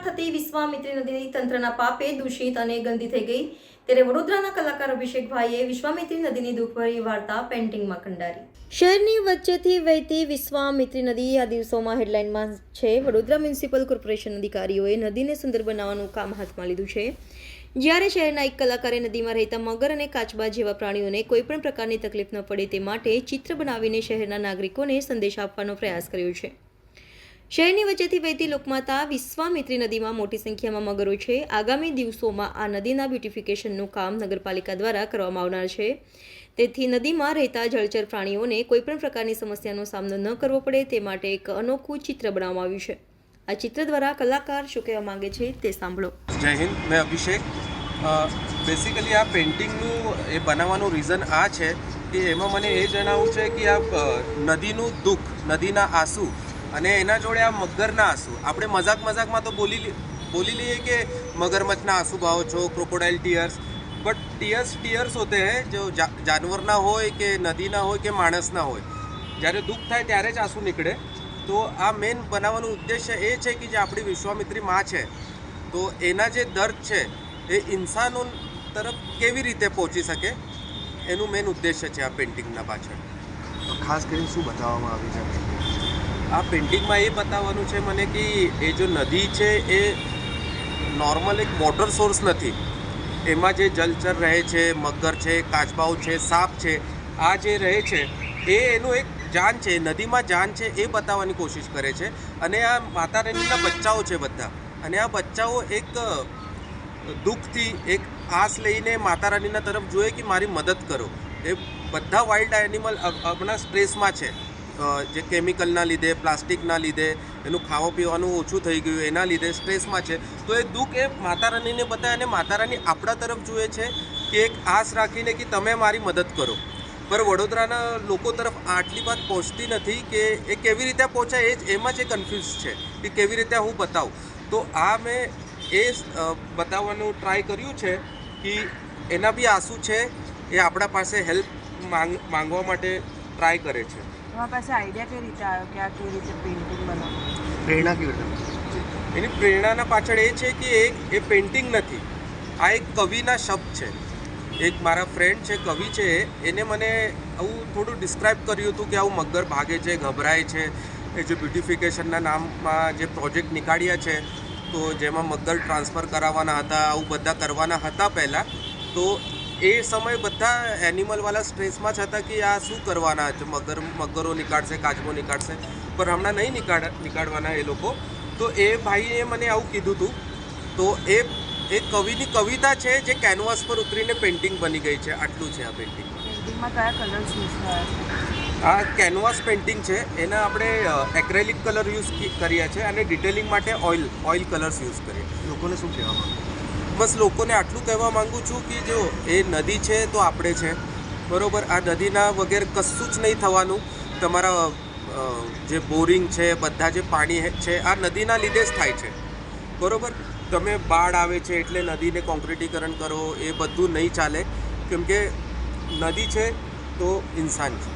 વહેતી વિશ્વામિત્રી નદી તંત્રના પાપે દૂષિત અને ગંદી થઈ ગઈ. ત્યારે વડોદરાના કલાકાર અભિષેકભાઈએ વિશ્વામિત્રી નદીની દુઃખભરી વાર્તા પેન્ટિંગમાં કંડારી. શહેરની વચ્ચેથી વહેતી વિશ્વામિત્રી નદી આ દિવસોમાં હેડલાઇનમાં છે. વડોદરા મ્યુનિસિપલ કોર્પોરેશન અધિકારીઓએ નદીને સુંદર બનાવવાનું કામ હાથમાં લીધું છે. જ્યારે શહેરના એક કલાકારે નદીમાં રહેતા મગર અને કાચબા જેવા પ્રાણીઓને કોઈપણ પ્રકારની તકલીફ ન પડે તે માટે ચિત્ર બનાવીને શહેરના નાગરિકોને સંદેશ આપવાનો પ્રયાસ કર્યો છે. શહેરની વચ્ચેથી વહેતી લોકમાતા વિશ્વામિત્રી નદીમાં મોટી સંખ્યામાં મગરો છે. આગામી દિવસોમાં આ નદીના બ્યુટિફિકેશનનું કામ નગરપાલિકા દ્વારા કરવામાં આવનાર છે. તેથી નદીમાં રહેતા જળચર પ્રાણીઓને કોઈપણ પ્રકારની સમસ્યાનો સામનો ન કરવો પડે તે માટે એક અનોખું ચિત્ર બનાવવામાં આવ્યું છે. આ ચિત્ર દ્વારા કલાકાર શું કહેવા માંગે છે તે સાંભળો. જય હિન્દ, મેં અભિષેક. બેસિકલી આ પેઇન્ટિંગનું એ બનાવવાનું રીઝન આ છે કે એમાં મને એ જણાવવું છે કે આ નદીનું દુઃખ, નદીના આંસુ અને એના જોડે આ મગરના આંસુ. આપણે મજાક મજાકમાં તો બોલી બોલી લઈએ કે મગરમચ્છના આંસુ ભાવો છો crocodile tears but tears tears હોતે હે, જો જાનવરના હોય કે નદીના હોય કે માણસના હોય. જ્યારે દુઃખ થાય ત્યારે જ આંસુ નીકળે. તો આ મેન બનાવવાનો ઉદ્દેશ્ય એ છે કે જે આપણી વિશ્વામિત્રી માં છે. તો એના જે દર્દ છે, એ ઇન્સાનો તરફ કેવી રીતે પહોંચી શકે? એનું મેન ઉદ્દેશ્ય છે આ પેઇન્ટિંગના પાછળ. ખાસ કરીને શું બતાવવામાં આવ્યું છે? આ પેઇન્ટિંગમાં એ બતાવવાનું છે મને કે એ જો નદી છે, એ નોર્મલ એક વોટર સોર્સ નથી. એમાં જે જલચર રહે છે, મગર છે કાચબાઓ છે, સાપ છે, આ જે રહે છે, એ એનું એક જાન છે નદીમાં જાન છે, એ બતાવવાની કોશિશ કરે છે. અને આ માતા રાનીના બચ્ચાઓ છે બધા. અને આ બચ્ચાઓ એક દુઃખથી એક આસ લઈને માતા રાનીના તરફ જોઈએ કે મારી મદદ કરો. એ બધા વાઇલ્ડ એનિમલ હમણાં સ્ટ્રેસમાં છે. જે કેમિકલના લીધે, પ્લાસ્ટિકના લીધે, એનું ખાવા પીવાનું ઓછું થઈ ગયું, એના લીધે સ્ટ્રેસમાં છે. તો એ દુઃખ એ માતા રાનીને બતાવે અને માતા રાની આપણા તરફ જુએ છે કે એક આશ રાખીને કે તમે મારી મદદ કરો. પર વડોદરાના લોકો તરફ આટલી વાત પહોંચતી નથી કે એ કેવી રીતે પહોંચાય એ જ, એમાં જ એ કન્ફ્યુઝ છે કે કેવી રીતે હું બતાવું. તો આ મેં એ બતાવવાનું ટ્રાય કર્યું છે કે એના બી આંસુ છે એ આપણા પાસે હેલ્પ માંગ, માંગવા માટે ટ્રાય કરે છે. તમારા પાસે આઈડિયા કઈ રીતે આવ્યો કે આ કેવી રીતે પેઇન્ટિંગ બનાવવું? પ્રેરણા કેવી રીતે એની પ્રેરણાના પાછળ એ છે કે એક એ પેઇન્ટિંગ નથી. આ એક કવિના શબ્દ છે. એક મારા ફ્રેન્ડ છે કવિ છે એને મને આવું થોડું ડિસ્ક્રાઇબ કર્યું હતું કે આવું મગર ભાગે છે ગભરાય છે. એ જે બ્યુટિફિકેશનના નામમાં જે પ્રોજેક્ટ નીકાળ્યા છે તો જેમાં મગર ટ્રાન્સફર કરાવવાના હતા આવું બધા કરવાના હતા પહેલાં તો એ સમય બધા એનિમલવાળા સ્ટ્રેસમાં જ હતા કે આ શું કરવાના છે? મગર મગરો નીકાળશે કાચબો નીકાળશે. પણ હમણાં નહીં નીકાળ નીકાળવાના એ લોકો. તો એ ભાઈએ મને આવું કીધું હતું તો એ એ કવિની કવિતા છે જે કેનવાસ પર ઉતરીને પેઇન્ટિંગ બની ગઈ છે. આટલું છે આ પેઇન્ટિંગ પેઇન્ટિંગમાં કયા કલર્સ યુઝ થયા આ કેનવાસ પેઇન્ટિંગ છે. એના આપણે એક્રેલિક કલર યુઝ કર્યા છે અને ડિટેલિંગ માટે ઓઇલ ઓઇલ કલર્સ યુઝ કરીએ. લોકોને શું કહેવામાં બસ લોકોને આટલું કહેવા માંગુ છું કે જો એ નદી છે તો આપણે છે. બરોબર? આ નદીના વગેરે કશું જ નહીં થવાનું. તમારા જે બોરિંગ છે, બધા જે પાણી છે, આ નદીના લીધે જ થાય છે. બરોબર? તમે બાઢ આવે છે એટલે નદીને કોન્ક્રિટીકરણ કરો, એ બધું નહીં ચાલે. કેમ કે નદી છે તો ઇન્સાન છે.